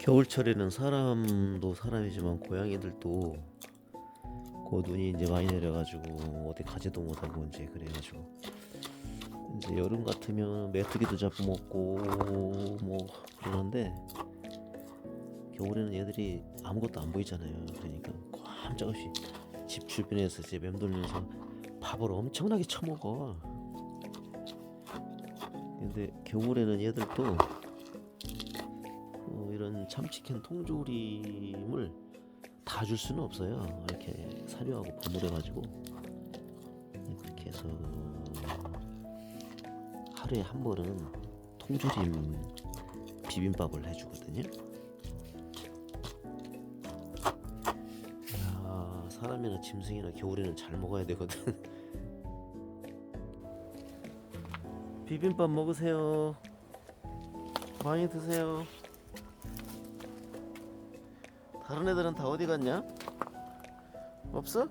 겨울철에는 사람도 사람이지만 고양이들도 그 눈이 이제 많이 내려가지고 어디 가지도 못하고 이제 그래가지고 이제 여름 같으면 메뚜기도 잡아먹고 뭐 그러는데 겨울에는 얘들이 아무것도 안 보이잖아요. 그러니까 깜짝없이 집 주변에서 이제 맴돌면서 밥을 엄청나게 처먹어. 근데 겨울에는 이런 참치캔 통조림을 다 줄 수는 없어요. 이렇게 사료하고 버무려가지고 이렇게 해서 하루에 한 번은 통조림 비빔밥을 해주거든요. 야, 사람이나 짐승이나 겨울에는 잘 먹어야 되거든. 비빔밥 먹으세요. 많이 드세요. 다른 애들은 다 어디 갔냐? 없어?